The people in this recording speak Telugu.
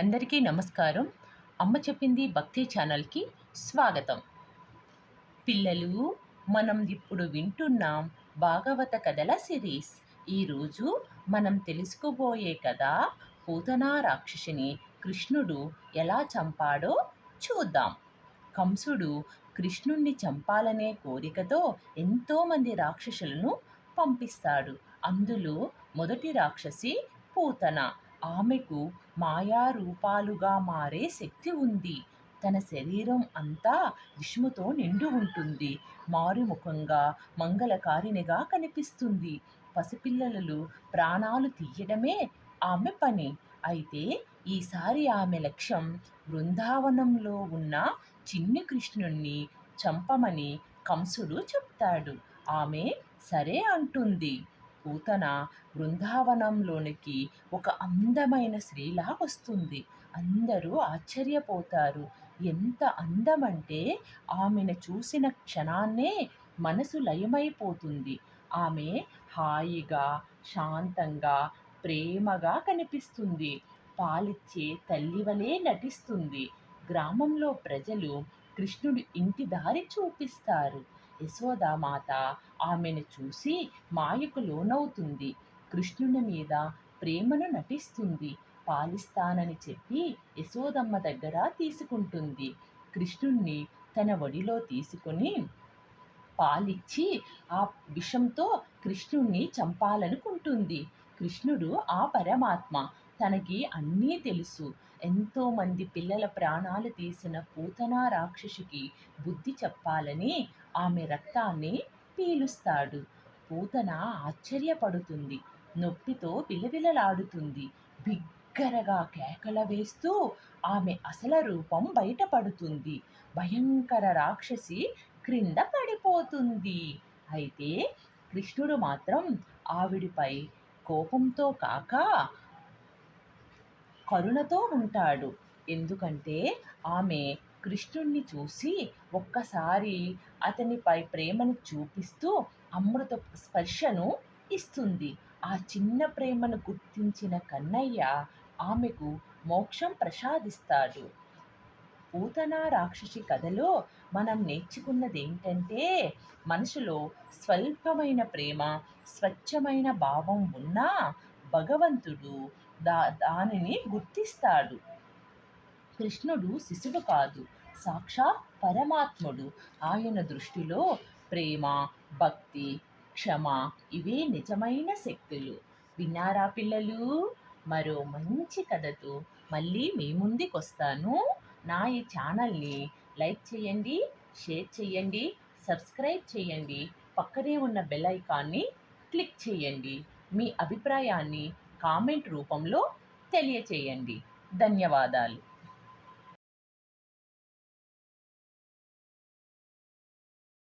అందరికీ నమస్కారం. అమ్మ చెప్పింది భక్తి ఛానల్కి స్వాగతం. పిల్లలు మనం ఇప్పుడు వింటున్నాం భాగవత కథల సిరీస్. ఈరోజు మనం తెలుసుకోబోయే కథ పూతనా రాక్షసిని కృష్ణుడు ఎలా చంపాడో చూద్దాం. కంసుడు కృష్ణుణ్ణి చంపాలనే కోరికతో ఎంతోమంది రాక్షసులను పంపిస్తాడు. అందులో మొదటి రాక్షసి పూతన. ఆమెకు మాయారూపాలుగా మారే శక్తి ఉంది. తన శరీరం అంతా విష్ణుతో నిండి ఉంటుంది. మారుముఖంగా మంగళకారినిగా కనిపిస్తుంది. పసిపిల్లలు ప్రాణాలు తీయడమే ఆమె పని. అయితే ఈసారి ఆమె లక్ష్యం బృందావనంలో ఉన్న చిన్ని కృష్ణుణ్ణి చంపమని కంసుడు చెప్తాడు. ఆమె సరే అంటుంది. పూతన బృందావనంలోనికి ఒక అందమైన స్త్రీలా వస్తుంది. అందరూ ఆశ్చర్యపోతారు. ఎంత అందమంటే ఆమెను చూసిన క్షణాన్నే మనసు లయమైపోతుంది. ఆమె హాయిగా శాంతంగా ప్రేమగా కనిపిస్తుంది. పాలిచ్చే తల్లివలే నటిస్తుంది. గ్రామంలో ప్రజలు కృష్ణుడి ఇంటి దారి చూపిస్తారు. యశోదామాత ఆమెను చూసి మాయకు లోనవుతుంది. కృష్ణుని మీద ప్రేమను నటిస్తుంది. పాలిస్తానని చెప్పి యశోదమ్మ దగ్గర తీసుకుంటుంది. కృష్ణుణ్ణి తన ఒడిలో తీసుకుని పాలిచ్చి ఆ విషంతో కృష్ణుణ్ణి చంపాలనుకుంటుంది. కృష్ణుడు ఆ పరమాత్మ తనకి అన్నీ తెలుసు. ఎంతోమంది పిల్లల ప్రాణాలు తీసిన పూతనా రాక్షసికి బుద్ధి చెప్పాలని ఆమె రక్తాన్ని పీలుస్తాడు. పూతన ఆశ్చర్యపడుతుంది. నొప్పితో విలవిలలాడుతుంది. బిగ్గరగా కేకల వేస్తూ ఆమె అసలు రూపం బయటపడుతుంది. భయంకర రాక్షసి క్రింద పడిపోతుంది. అయితే కృష్ణుడు మాత్రం ఆవిడిపై కోపంతో కాక కరుణతో ఉంటాడు. ఎందుకంటే ఆమె కృష్ణుణ్ణి చూసి ఒక్కసారి అతనిపై ప్రేమను చూపిస్తూ అమృత స్పర్శను ఇస్తుంది. ఆ చిన్న ప్రేమను గుర్తించిన కన్నయ్య ఆమెకు మోక్షం ప్రసాదిస్తాడు. పూతన రాక్షసి కథలో మనం నేర్చుకున్నది ఏంటంటే మనసులో స్వల్పమైన ప్రేమ స్వచ్ఛమైన భావం ఉన్నా భగవంతుడు దా దానిని గుర్తిస్తాడు. కృష్ణుడు శిశువు కాదు. సాక్షాత్ పరమాత్ముడు. ఆయన దృష్టిలో ప్రేమ భక్తి క్షమ ఇవే నిజమైన శక్తులు. విన్నారా పిల్లలు? మరో మంచి కథతో మళ్ళీ మీ ముందుకొస్తాను. నా ఈ ఛానల్ని లైక్ చేయండి షేర్ చేయండి సబ్స్క్రైబ్ చేయండి. పక్కనే ఉన్న బెల్ ఐకాన్ని క్లిక్ చేయండి. మీ అభిప్రాయాన్ని కామెంట్ రూపంలో తెలియచేయండి. ధన్యవాదాలు.